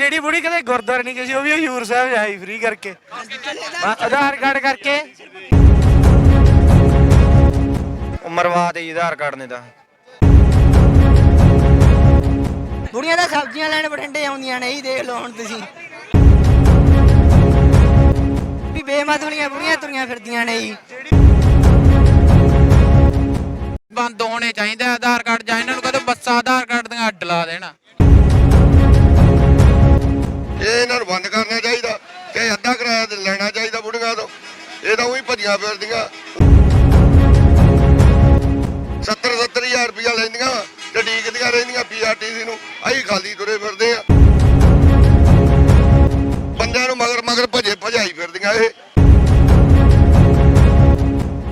ਜਿਹੜੀ ਬੁੜੀ ਕਦੇ ਗੁਰਦੁਆਰੇ ਨਹੀਂ ਗਈ ਸੀ ਉਹ ਵੀ ਹਜੂਰ ਸਾਹਿਬ ਜਾਈ ਫ੍ਰੀ ਕਰਕੇ। ਆਧਾਰ ਕਾਰਡ ਕਰਕੇ। ਉਮਰਵਾ ਤੇ ਜੀ ਆਧਾਰ ਕਾਰਡ ਨੇ ਤਾਂ। ਬੁੜੀਆਂ ਤਾਂ ਸਬਜ਼ੀਆਂ ਲੈਣ ਬਠਿੰਡੇ ਆਉਂਦੀਆਂ ਨੇ ਹੀ ਦੇਖ ਲਓ ਹੁਣ ਤੁਸੀਂ। ਵੀ ਬੇਮਤ ਵਾਲੀਆਂ ਬੁੜੀਆਂ ਤੁਰੀਆਂ ਫਿਰਦੀਆਂ ਨੇ ਜੀ। ਬੰਦ ਹੋਣੇ ਚਾਹੀਦੇ ਆਧਾਰ ਕਾਰਡ ਜਾਂ ਇਹਨਾਂ ਨੂੰ ਕਦੇ ਬੱਸਾਂ ਆਧਾਰ ਕਾਰਡ ਦੀਆਂ ਅੱਡ ਲਾ ਦੇਣਾ। ਇਹ ਇਹਨਾਂ ਨੂੰ ਬੰਦ ਕਰਨਾ ਚਾਹੀਦਾ, ਤੇ ਅੱਧਾ ਕਿਰਾਇਆ ਲੈਣਾ ਚਾਹੀਦਾ ਬੁੜੀਆਂ ਤੋਂ। ਇਹ ਤਾਂ ਉਹੀ ਭੱਜੀਆਂ ਫਿਰਦੀਆਂ। 70 70000 ਰੁਪਇਆ ਲੈਂਦੀਆਂ, ਤੇ ਡੀਕਦੀਆਂ ਰਹਿੰਦੀਆਂ ਪੀਆਰਟੀਸੀ ਨੂੰ। ਅਸੀਂ ਖਾਲੀ ਤੁਰੇ ਫਿਰਦੇ ਆ। ਬੰਦਿਆਂ ਨੂੰ ਮਗਰ ਮਗਰ ਭਜੇ ਭਜਾਈ ਫਿਰਦੀਆਂ ਇਹ।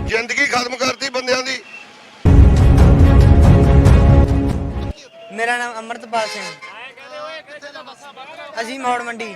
ਜ਼ਿੰਦਗੀ ਖਤਮ ਕਰਤੀ ਬੰਦਿਆਂ ਦੀ। ਮੇਰਾ ਨਾਮ ਅਮਰਤਪਾਲ ਸਿੰਘ। ਅਸੀਂ ਮੌੜ ਮੰਡੀ।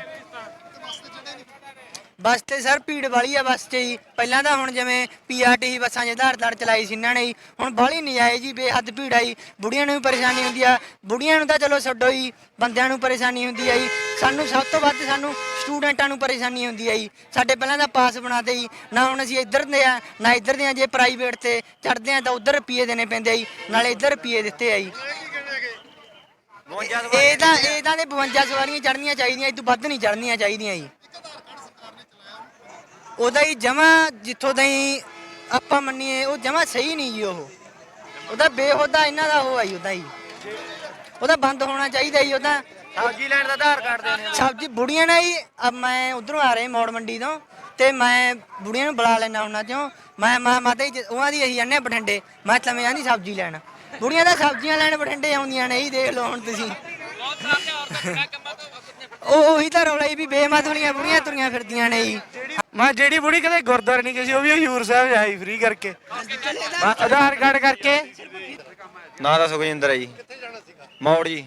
ਬੱਸ ਤੇ ਸਰ ਭੀੜ ਵਾਲੀ ਆ ਬੱਸ 'ਚ ਜੀ। ਪਹਿਲਾਂ ਤਾਂ ਹੁਣ ਜਿਵੇਂ ਪੀਆਰਟੀਸੀ ਬੱਸਾਂ 'ਚ ਆਧਾਰ ਕਾਰਡ ਚਲਾਈ ਸੀ ਇਹਨਾਂ ਨੇ ਜੀ। ਹੁਣ ਬਾਹਲੀ ਨਹੀਂ ਆਏ ਜੀ, ਬੇਹੱਦ ਭੀੜ ਆਈ ਬੁੜੀਆਂ ਨੂੰ ਵੀ ਪਰੇਸ਼ਾਨੀ ਹੁੰਦੀ ਆ। ਬੁੜੀਆਂ ਨੂੰ ਤਾਂ ਚਲੋ ਛੱਡੋ ਜੀ। ਬੰਦਿਆਂ ਨੂੰ ਪਰੇਸ਼ਾਨੀ ਹੁੰਦੀ ਆ ਜੀ। ਸਾਨੂੰ ਸਭ ਤੋਂ ਵੱਧ ਸਾਨੂੰ ਸਟੂਡੈਂਟਾਂ ਨੂੰ ਪਰੇਸ਼ਾਨੀ ਹੁੰਦੀ ਆ ਜੀ। ਸਾਡੇ ਪਹਿਲਾਂ ਤਾਂ ਪਾਸ ਬਣਾਤੇ ਜੀ। ਨਾ ਹੁਣ ਅਸੀਂ ਇੱਧਰ ਦੇ ਆ, ਨਾ ਇੱਧਰ ਦੇ ਆ, ਜੇ ਪ੍ਰਾਈਵੇਟ ਤੇ ਚੜਦੇ ਆ ਤਾਂ ਉੱਧਰ ਰੁਪਏ ਦੇਣੇ ਪੈਂਦੇ ਆ ਜੀ। ਨਾਲੇ ਇੱਧਰ ਰੁਪਏ ਦਿੱਤੇ ਆ ਜੀ। ਇਹ ਤਾਂ ਇਹ ਤਾਂ ਦੇ 52 ਸਵਾਰੀਆਂ ਚੜਨੀਆਂ ਚਾਹੀਦੀਆਂ ਇਹ ਤੋਂ ਵੱਧ ਨਹੀਂ ਚੜਨੀਆਂ ਚਾਹੀਦੀਆਂ ਜੀ। ਉਹਦਾ ਹੀ ਜਮਾ ਜਿੱਥੋਂ ਤਾਈਂ ਆਪਾਂ ਮੰਨੀਏ ਉਹ ਜਮਾ ਸਹੀ ਨਹੀਂ ਜੀ ਉਹ। ਉਹਦਾ ਬੇਹੋਦਾ ਇਹਨਾਂ ਦਾ ਉਹ ਆਈ ਉਹਦਾ ਹੀ। ਉਹਦਾ ਬੰਦ ਹੋਣਾ ਚਾਹੀਦਾ ਜੀ ਉਹਦਾ। ਸਬਜ਼ੀ ਲੈਣ ਦਾ ਆਧਾਰ ਕਾਰਡ ਦੇਣੇ ਸਬਜ਼ੀ ਬੁੜੀਆਂ ਨੇ ਜੀ ਅਬ ਮੈਂ ਉਧਰੋਂ ਆ ਰਹੇ ਮੌੜ ਮੰਡੀ ਤੋਂ ਤੇ ਮੈਂ ਬੁੜੀਆਂ ਨੂੰ ਬੁਲਾ ਲੈਣਾ ਉਹਨਾਂ ਚੋਂ ਮੈਂ ਮਾਤਾ ਜੀ ਉਹਨਾਂ ਦੀ ਅਸੀਂ ਜਾਂਦੇ ਹਾਂ ਬਠਿੰਡੇ ਮੈਂ ਜਾਂਦੀ ਸਬਜ਼ੀ ਲੈਣ। ਬੁੜੀਆਂ ਤਾਂ ਸਬਜ਼ੀਆਂ ਲੈਣ ਬਠਿੰਡੇ ਆਉਂਦੀਆਂ ਨੇ ਜੀ ਦੇਖ ਲਓ ਹੁਣ ਤੁਸੀਂ। ਉਹ ਉਹੀ ਤਾਂ ਰੌਲਾ ਜੀ ਵੀ ਬੇਮਤ ਵਾਲੀਆਂ ਬੁੜੀਆਂ ਤੁਰੀਆਂ ਫਿਰਦੀਆਂ ਨੇ ਜੀ। ਮੈਂ ਜਿਹੜੀ ਬੁੜੀ ਕਦੇ ਗੁਰਦੁਆਰੇ ਨਹੀਂ ਗਈ ਸੀ ਉਹ ਵੀ ਹਜੂਰ ਸਾਹਿਬ ਜਾਈ ਫ੍ਰੀ ਕਰਕੇ। ਮੈਂ ਆਧਾਰ ਕਾਰਡ ਕਰਕੇ। ਨਾਂ ਤਾਂ ਸੁਖਜਿੰਦਰ ਹੈ ਜੀ। ਮੌੜ। ਜੀ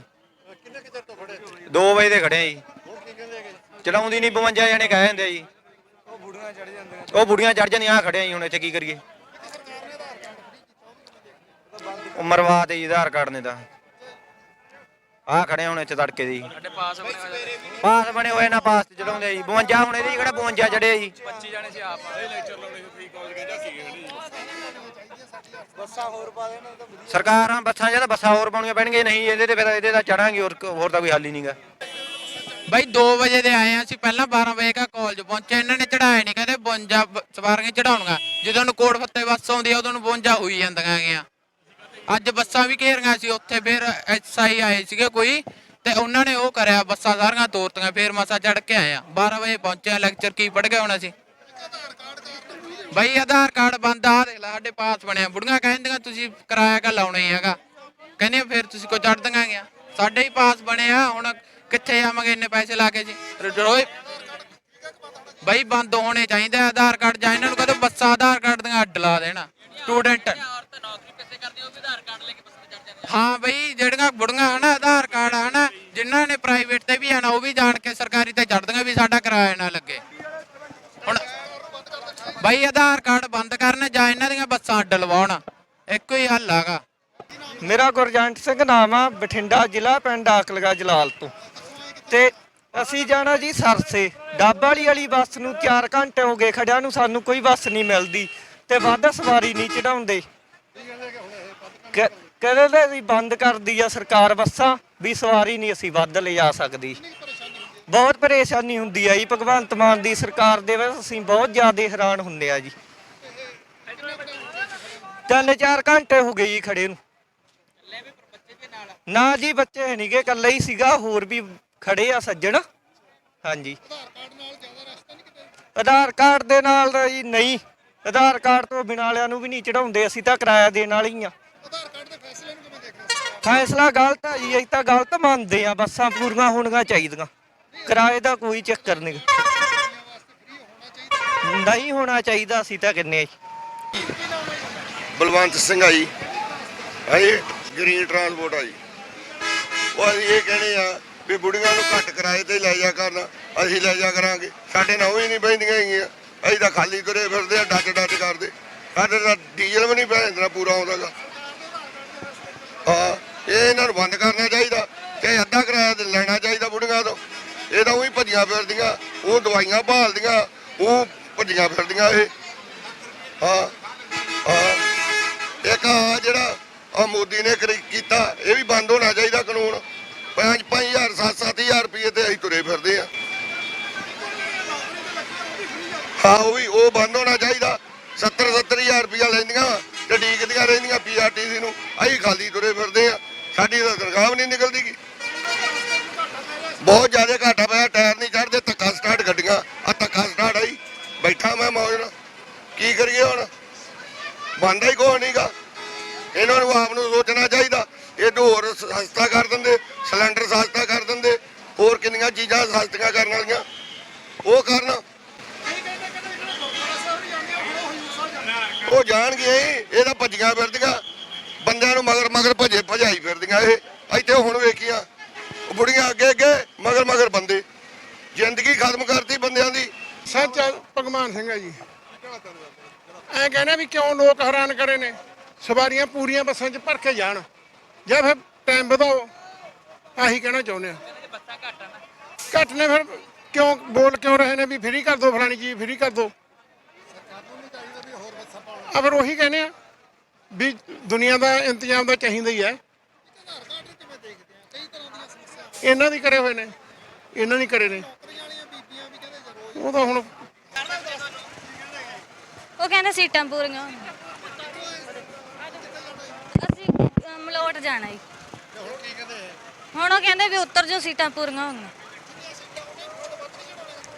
2 ਵਜੇ ਦੇ ਖੜੇ ਆ ਜੀ। ਚਲਾਉਂਦੀ ਨਹੀਂ 52 ਜਣੇ ਕਹਿ ਜਾਂਦੇ ਆ ਜੀ। ਉਹ ਬੁੜੀਆਂ ਚੜ ਜਾਂਦੀਆਂ। ਆ ਖੜੇ ਆ ਜੀ ਹੁਣ ਇੱਥੇ ਕੀ ਕਰੀਏ। ਉਮਰਵਾ ਤੇ ਜੀ ਆਧਾਰ ਕਾਰਡ ਨੇ ਤਾਂ। ਆ ਖੜੇ ਹੁਣ ਇੱਥੇ ਤੜਕੇ ਦੀ। ਸਾਡੇ ਪਾਸ ਬਣੇ ਹੋਏ ਪਾਸ ਬਣੇ ਹੋਏ ਨਾ ਪਾਸ ਆ ਜੀ। 52 ਹੁਣ ਇਹਦੇ ਕਿਹੜਾ 52 ਚੜੇ ਜੀ? ਸਰਕਾਰਾਂ ਬੱਸਾਂ ਜਾਂ ਤਾਂ ਬੱਸਾਂ ਹੋਰ ਪਾਉਣੀਆਂ ਪੈਣਗੀਆਂ। ਨਹੀਂ ਇਹਦੇ ਤੇ ਫਿਰ ਇਹਦੇ ਤਾਂ ਚੜਾਂਗੇ ਹੋਰ ਹੋਰ ਤਾਂ ਕੋਈ ਹੱਲ ਹੀ ਨਹੀਂਗਾ ਬਾਈ 2 ਵਜੇ ਦੇ ਆਏ ਆ ਅਸੀਂ ਪਹਿਲਾਂ 12 ਵਜੇ ਕਾ ਕਾਲਜ ਪਹੁੰਚੇ ਇਹਨਾਂ ਨੇ ਚੜਾਏ ਨਹੀਂ ਕਹਿੰਦੇ 52 ਬ- ਸਵਾਰੀਆਂ ਚੜਾਉਣੀਆਂ। ਜਦੋਂ ਨੂੰ ਕੋਟ ਫੱਤੇ ਬੱਸ ਆਉਂਦੀ ਆ ਉਦੋਂ ਨੂੰ 52 ਹੋਈ ਜਾਂਦੀਆਂ ਗੀਆਂ ਅੱਜ ਬੱਸਾਂ ਵੀ ਘੇਰੀਆਂ ਸੀ, ਉੱਥੇ ਫਿਰ ਐਸਆਈ ਆਏ ਸੀਗੇ ਕੋਈ, ਤੇ ਉਹਨਾਂ ਨੇ ਉਹ ਕਰਿਆ ਬੱਸਾਂ ਸਾਰੀਆਂ ਤੋਰਤੀਆਂ, ਫਿਰ ਮਸਾ ਚੜ ਕੇ ਆਏ ਆ। 12 ਵਜੇ ਪਹੁੰਚਿਆ ਲੈਕਚਰ ਕੀ ਪੜ ਗਿਆ ਹੁਣ ਅਸੀਂ? ਬਈ, ਆਧਾਰ ਕਾਰਡ ਬੰਦ ਆ, ਦੇਖ ਸਾਡੇ ਪਾਸ ਬਣਿਆ। ਬੁੜੀਆਂ ਕਹਿੰਦੀਆਂ, ਤੁਸੀਂ ਕਿਰਾਇਆ ਕਾ ਲਾਉਣਾ ਹੀ ਹੈਗਾ? ਕਹਿੰਦੇ ਫਿਰ ਤੁਸੀਂ ਕੋ ਚੜ ਦੀਆਂ ਗਿਆ ਸਾਡੇ ਹੀ ਪਾਸ ਬਣਿਆ ਹੁਣ ਕਿੱਥੇ ਜਾਵਾਂਗੇ ਇੰਨੇ ਪੈਸੇ ਲਾ ਕੇ ਜੀ? ਰੋਏ। ਬਾਈ, ਬੰਦ ਹੋਣੇ ਚਾਹੀਦੇ ਆਧਾਰ ਕਾਰਡ, ਜਾਂ ਇਹਨਾਂ ਨੂੰ ਕਹਿੰਦੇ ਬੱਸਾਂ ਆਧਾਰ ਕਾਰਡ ਦੀਆਂ ਅੱਡ ਲਾ ਦੇਣਾ ਸਟੂਡੈਂਟ ਹਾਂ ਬਈ, ਜਿਹੜੀਆਂ ਬੁੜੀਆਂ ਹਨਾ, ਆਧਾਰ ਕਾਰਡ ਹਨਾ, ਜਿਨ੍ਹਾਂ ਨੇ ਪ੍ਰਾਈਵੇਟ ਤੇ ਵੀ ਆਣਾ ਉਹ ਵੀ ਜਾਣ ਕੇ ਸਰਕਾਰੀ ਤੇ ਚੜਦੀਆਂ ਵੀ ਸਾਡਾ ਕਿਰਾਇਆ ਨਾ ਲੱਗੇ। ਹੁਣ ਬਾਈ, ਆਧਾਰ ਕਾਰਡ ਬੰਦ ਕਰਨ ਜਾਂ ਇਹਨਾਂ ਦੀਆਂ ਬੱਸਾਂ ਅੱਡ ਲਵਾਉਣ ਇੱਕੋ ਹੀ ਹੱਲ ਹੈਗਾ। ਮੇਰਾ ਗੁਰਜੰਟ ਸਿੰਘ ਨਾਮ ਆ, ਬਠਿੰਡਾ ਜ਼ਿਲ੍ਹਾ, ਪਿੰਡ ਆਕਲਗਾ, ਜਲਾਲ ਤੋਂ। ਤੇ ਅਸੀਂ ਜਾਣਾ ਜੀ ਸਰਸੇ। ਡੱਬ ਵਾਲੀ ਵਾਲੀ ਬੱਸ ਨੂੰ 4 ਘੰਟੇ ਹੋ ਗਏ ਖੜਿਆ ਨੂੰ, ਸਾਨੂੰ ਕੋਈ ਬੱਸ ਨਹੀਂ ਮਿਲਦੀ। ਤੇ ਵੱਧ ਸਵਾਰੀ ਨਹੀਂ ਚੜਾਉਂਦੇ ਕ- ਕਹਿੰਦੇ ਵੀ ਬੰਦ ਕਰਦੀ ਆ ਸਰਕਾਰ ਬੱਸਾਂ, ਵੀ ਸਵਾਰੀ ਨਹੀਂ ਅਸੀਂ ਵੱਧ ਲਿਜਾ ਸਕਦੀ। ਬਹੁਤ ਪਰੇਸ਼ਾਨੀ ਹੁੰਦੀ ਆ ਜੀ, ਭਗਵੰਤ ਮਾਨ ਦੀ ਸਰਕਾਰ ਦੇ ਵਿੱਚ ਅਸੀਂ ਬਹੁਤ ਜ਼ਿਆਦਾ ਹੈਰਾਨ ਹੁੰਦੇ ਆ ਜੀ। ਤਿੰਨ ਚਾਰ ਘੰਟੇ ਹੋ ਗਏ ਜੀ ਖੜੇ ਨੂੰ। ਨਾ ਜੀ ਬੱਚੇ ਨਹੀਂਗੇ ਇਕੱਲਾ ਹੀ ਸੀਗਾ, ਹੋਰ ਵੀ ਖੜੇ ਆ ਸੱਜਣ। ਹਾਂਜੀ। ਆਧਾਰ ਕਾਰਡ ਦੇ ਨਾਲ ਜੀ ਨਹੀਂ। ਆਧਾਰ ਕਾਰਡ ਤੋਂ ਬਿਨਾਂ ਵਾਲਿਆਂ ਨੂੰ ਵੀ ਨਹੀਂ ਚੜਾਉਂਦੇ ਅਸੀਂ ਤਾਂ ਕਿਰਾਇਆ ਦੇਣ ਵਾਲੇ ਆ। ਫੈਸਲਾ ਗਲਤ ਆ ਜੀ, ਅਸੀਂ ਤਾਂ ਗਲਤ ਮੰਨਦੇ ਆ, ਬੱਸਾਂ ਪੂਰੀਆਂ ਹੋਣੀਆਂ ਚਾਹੀਦੀਆਂ। ਕਿਰਾਏ ਦਾ ਕੋਈ ਚੱਕਰ ਨਹੀਂ। ਨਹੀਂ ਹੋਣਾ ਚਾਹੀਦਾ, ਅਸੀਂ ਤਾਂ ਕਹਿੰਦੇ ਜੀ। ਬਲਵੰਤ ਸਿੰਘ ਆ ਜੀ। ਅਸੀਂ ਗ੍ਰੀਨ ਟਰਾਂਸਪੋਰਟ ਆ ਜੀ। ਉਹ ਅਸੀਂ ਇਹ ਕਹਿੰਦੇ ਆ ਵੀ ਬੁੜੀਆਂ ਨੂੰ ਘੱਟ ਕਿਰਾਏ ਤੇ ਲੈ ਜਾ ਕਰਨ, ਅਸੀਂ ਲੈ ਜਾ ਕਰਾਂਗੇ। ਸਾਡੇ ਨਾਲ ਉਹ ਹੀ ਨਹੀਂ ਬੈਂਦੀਆਂ ਹੈਗੀਆਂ। ਅਸੀਂ ਤਾਂ ਖਾਲੀ ਤੁਰੇ ਫਿਰਦੇ ਆ, ਡੱਟ ਡੱਟ ਕਰਦੇ। ਸਾਡੇ ਤਾਂ ਡੀਜ਼ਲ ਵੀ ਨਹੀਂ ਭੈਂਦਣਾ ਪੂਰਾ ਆਉਂਦਾਗਾ ਹਾਂ। ਇਹ ਇਹਨਾਂ ਨੂੰ ਬੰਦ ਕਰਨਾ ਚਾਹੀਦਾ ਤੇ ਅੱਧਾ ਕਿਰਾਇਆ ਲੈਣਾ ਚਾਹੀਦਾ ਬੁੜੀਆਂ ਤੋਂ। ਇਹ ਤਾਂ ਉਹੀ ਭੱਜੀਆਂ ਫਿਰਦੀਆਂ, ਉਹ ਦਵਾਈਆਂ ਭਾਲਦੀਆਂ, ਉਹ ਭੱਜੀਆਂ ਫਿਰਦੀਆਂ ਇਹ। ਹਾਂ ਹਾਂ। ਇੱਕ ਆ ਜਿਹੜਾ ਆ ਮੋਦੀ ਨੇ ਕਰੀ- ਕੀਤਾ, ਇਹ ਵੀ ਬੰਦ ਹੋਣਾ ਚਾਹੀਦਾ ਕਾਨੂੰਨ। 5 5000 7 7000 ਰੁਪਏ ਤੇ ਅਸੀਂ ਤੁਰੇ ਫਿਰਦੇ ਆ ਹਾਂ, ਉਹ ਵੀ, ਉਹ ਬੰਦ ਹੋਣਾ ਚਾਹੀਦਾ। 70 70000 ਰੁਪਇਆ ਲੈਂਦੀਆਂ ਤੇ ਡੀਕਦੀਆਂ ਰਹਿੰਦੀਆਂ ਪੀਆਰਟੀਸੀ ਨੂੰ। ਅਸੀਂ ਖਾਲੀ ਤੁਰੇ ਫਿਰਦੇ ਆ ਸਾਡੀ ਤਾਂ ਤਨਖਾਹ ਵੀ ਨਹੀਂ ਨਿਕਲਦੀ ਗੀ। ਬਹੁਤ ਜ਼ਿਆਦਾ ਘਾਟਾ ਪਿਆ ਟਾਇਰ ਨਹੀਂ ਚੜਦੇ ਧੱਕਾ ਸਟਾਰਟ ਗੱਡੀਆਂ। ਆ ਧੱਕਾ ਸਟਾਰਟ ਆਈ ਬੈਠਾ ਮੈਂ ਮੌਜ ਨਾਲ। ਕੀ ਕਰੀਏ ਹੁਣ? ਬੰਦਾ ਹੀ ਕੋਈ ਨਹੀਂਗਾ। ਇਹਨਾਂ ਨੂੰ ਆਪ ਨੂੰ ਸੋਚਣਾ ਚਾਹੀਦਾ। ਇਹ ਤੋਂ ਹੋਰ ਸਸਤਾ ਕਰ ਦਿੰਦੇ ਸਿਲੰਡਰ ਸਸਤਾ ਕਰ ਦਿੰਦੇ। ਹੋਰ ਕਿੰਨੀਆਂ ਚੀਜ਼ਾਂ ਸਸਤੀਆਂ ਕਰਨ ਵਾਲੀਆਂ। ਉਹ ਕਰਨ। ਉਹ ਜਾਣਗੇ ਹੀ, ਇਹ ਤਾਂ ਭੱਜੀਆਂ ਫਿਰਦੀਆਂ। ਬੰਦਿਆਂ ਨੂੰ ਮਗਰ ਮਗਰ ਭਜੇ ਭਜਾਈ ਫਿਰਦੀਆਂ ਇਹ। ਇੱਥੇ ਹੁਣ ਵੇਖੀਆਂ, ਬੁੜੀਆਂ ਅੱਗੇ ਅੱਗੇ, ਮਗਰ ਮਗਰ ਬੰਦੇ। ਜ਼ਿੰਦਗੀ ਖਤਮ ਕਰਤੀ ਬੰਦਿਆਂ ਦੀ। ਸੱਚ ਭਗਵਾਨ ਸਿੰਘ ਹੈ ਜੀ। ਐ ਕਹਿੰਦੇ ਵੀ ਕਿਉਂ ਲੋਕ ਹੈਰਾਨ ਕਰੇ ਨੇ? ਸਵਾਰੀਆਂ ਪੂਰੀਆਂ ਬੱਸਾਂ 'ਚ ਭਰ ਕੇ ਜਾਣ। ਜਾਂ ਫਿਰ ਟਾਈਮ ਵਧਾਓ। ਆਹੀ ਕਹਿਣਾ ਚਾਹੁੰਦੇ ਆ। ਘੱਟ ਨੇ ਫਿਰ ਕਿਉਂ ਬੋਲ ਕਿਉਂ ਰਹੇ ਨੇ ਵੀ ਫ੍ਰੀ ਕਰ ਦਿਓ ਫਲਾਣੀ ਚੀਜ਼ ਫ੍ਰੀ ਕਰ ਦਿਓ ਆ ਫਿਰ ਉਹੀ ਕਹਿੰਦੇ ਆ ਵੀ ਦੁਨੀਆ ਦਾ ਇੰਤਜ਼ਾਮ ਤਾਂ ਚਾਹੀਦਾ ਹੀ ਹੈ। ਇਹਨਾਂ ਦੀ ਕਰੇ ਹੋਏ ਨੇ। ਇਹਨਾਂ ਦੀ ਕਰੇ ਨੇ। ਉਹ ਤਾਂ ਹੁਣ ਉਹ ਕਹਿੰਦੇ ਸੀਟਾਂ ਪੂਰੀਆਂ ਅਸੀਂ ਅਹ, ਮਲੋਟ ਜਾਣਾ ਜੀ। ਹੁਣ ਉਹ ਕਹਿੰਦੇ ਵੀ ਉੱਤਰ ਜੋ ਸੀਟਾਂ ਪੂਰੀਆਂ ਹੋਣਗੀਆਂ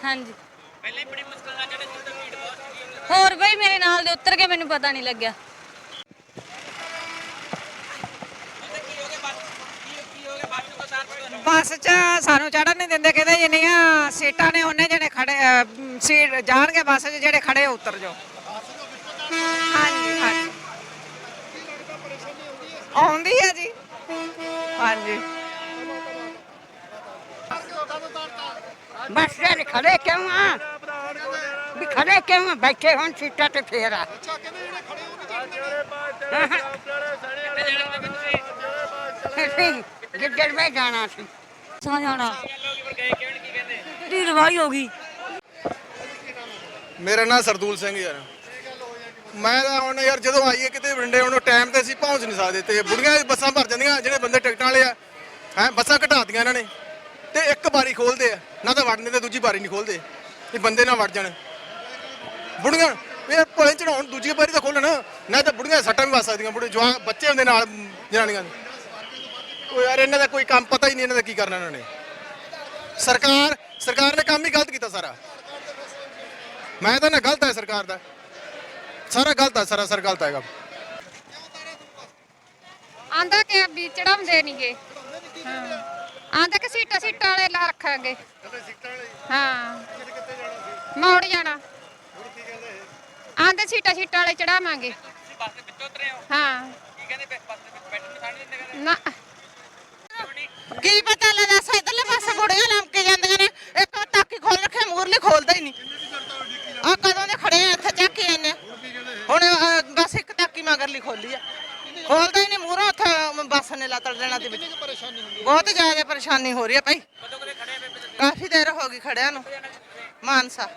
ਹਾਂਜੀ। ਹੋਰ ਬਈ ਮੇਰੇ ਨਾਲ ਦੇ ਉੱਤਰ ਕੇ ਮੈਨੂੰ ਪਤਾ ਨਹੀਂ ਲੱਗਿਆ। ਬੱਸ 'ਚ ਸਾਨੂੰ ਚੜਨ ਨਹੀਂ ਦਿੰਦੇ ਕਹਿੰਦੇ ਜਿੰਨੀਆਂ ਸੀਟਾਂ ਨੇ ਉਹਨੇ ਜਿਹੜੇ ਖੜੇ ਅਹ, ਸੀਟ ਜਾਣਗੇ ਬੱਸ 'ਚ ਜਿਹੜੇ ਖੜੇ ਉਤਰ ਜਾਓ। ਹਾਂਜੀ ਹਾਂਜੀ। ਆਉਂਦੀ ਹੈ ਜੀ। ਹਾਂਜੀ। ਬਸ ਯਾਰ ਖੜੇ ਕਿਉਂ ਆ? ਵੀ ਖੜੇ ਕਿਉਂ ਆ? ਬੈਠੇ ਹੁਣ ਸੀਟਾਂ ਤੇ ਫੇਰ ਆ। ਜਿੱਦੜ ਮੈਂ ਜਾਣਾ ਸੀ। ਸੌ ਜਾਣਾ? ਢੀਰ ਵਾਲੀ ਹੋ ਗਈ। ਮੇਰਾ ਨਾਮ ਸਰਦੂਲ ਸਿੰਘ ਯਾਰ। ਮੈਂ ਤਾਂ ਹੁਣ ਯਾਰ ਜਦੋਂ ਆਈਏ ਕਿਤੇ ਵਿੰਡੇ ਹੁਣ ਟਾਈਮ ਤੇ ਅਸੀਂ ਪਹੁੰਚ ਨਹੀਂ ਸਕਦੇ ਤੇ ਬੁੜੀਆਂ ਬੱਸਾਂ ਭਰ ਜਾਂਦੀਆਂ ਜਿਹੜੇ ਬੰਦੇ ਟਿਕਟਾਂ ਵਾਲੇ ਆ ਹੈ ਬੱਸਾਂ ਘਟਾਤੀਆਂ ਇਹਨਾਂ ਨੇ। ਤੇ ਇੱਕ ਬਾਰੀ ਖੋਲਦੇ ਆ ਨਾ ਤਾਂ ਵੜਨੇ ਤੇ ਦੂਜੀ ਬਾਰੀ ਨਹੀਂ ਖੋਲਦੇ ਇਹ ਬੰਦੇ ਨਾ ਵੜ ਜਾਣ। ਬੁੜੀਆਂ ਇਹ ਭਲੇ ਚੜਾਉਣ ਦੂਜੀ ਬਾਰੀ ਤਾਂ ਖੋਲਣ ਨਾ ਤਾਂ ਬੁੜੀਆਂ ਸੱਟਾਂ ਵੀ ਵੱਜ ਸਕਦੀਆਂ ਬੁੜੇ ਜਵਾਨ ਬੱਚੇ ਹੁੰਦੇ ਨਾਲ ਜਨਾਨੀਆਂ ਦੇ। ਉਹ ਯਾਰ ਇਹਨਾਂ ਦਾ ਕੋਈ ਕੰਮ ਪਤਾ ਹੀ ਨਹੀਂ ਇਹਨਾਂ ਦਾ ਕੀ ਕਰਨਾ ਇਹਨਾਂ ਨੇ। ਸਰਕਾਰ ਸਰਕਾਰ ਨੇ ਕੰਮ ਹੀ ਗਲਤ ਕੀਤਾ ਸਾਰਾ। ਮੈਂ ਤਾਂ ਨਾ ਗਲਤ ਹੈ ਸਰਕਾਰ ਦਾ। ਸਾਰਾ ਗਲਤ ਹੈ ਸਾਰਾ ਸਰ ਗਲਤ ਹੈਗਾ। ਆਂਦਾ ਕਿ ਵੀ ਚੜਾਉਂਦੇ ਨਹੀਂਗੇ। ਹਾਂ। ਆਂਦਾ ਕਿ ਸੀਟਾਂ ਸੀਟਾਂ ਵਾਲੇ ਲਾ ਰੱਖਾਂਗੇ। ਹਾਂ। ਮੋੜ ਜਾਣਾ। ਆਂਦੇ ਸੀਟਾਂ ਸੀਟਾਂ ਵਾਲੇ ਚੜਾਵਾਂਗੇ। ਹਾਂ? ਨਾ। ਕੀ ਪਤਾ ਲੱਗਦਾ ਸੈਦਲੇ ਪਾਸੇ ਬੁੜੀਆਂ ਲੰਮ ਕੇ ਜਾਂਦੀਆਂ ਨੇ। ਇੱਕ ਟਾਕੀ ਖੋਲ ਰੱਖਿਆ ਮੂਰਲੀ ਖੋਲਦਾ ਹੀ ਨਹੀਂ। ਆ ਕਦੋਂ ਦੇ ਖੜੇ ਆ ਇੱਥੇ ਚੱਕ ਕੇ ਆਨੇ ਹੁਣ ਅਹ, ਬਸ ਇੱਕ ਟਾਕੀ ਮਗਰਲੀ ਖੋਲੀ ਆ। ਖੋਲਦਾ ਹੀ ਨਹੀਂ ਮੂਹਰੋਂ ਉੱਥੇ ਬੱਸ ਨੇ ਲੱਤੜ ਦੇਣਾ ਤੇ ਵਿੱਚ। ਬਹੁਤ ਜ਼ਿਆਦਾ ਪਰੇਸ਼ਾਨੀ ਹੋ ਰਹੀ ਹੈ ਭਾਈ। ਕਾਫੀ ਦੇਰ ਹੋ ਗਈ ਖੜਿਆਂ ਨੂੰ। ਮਾਨਸਾ।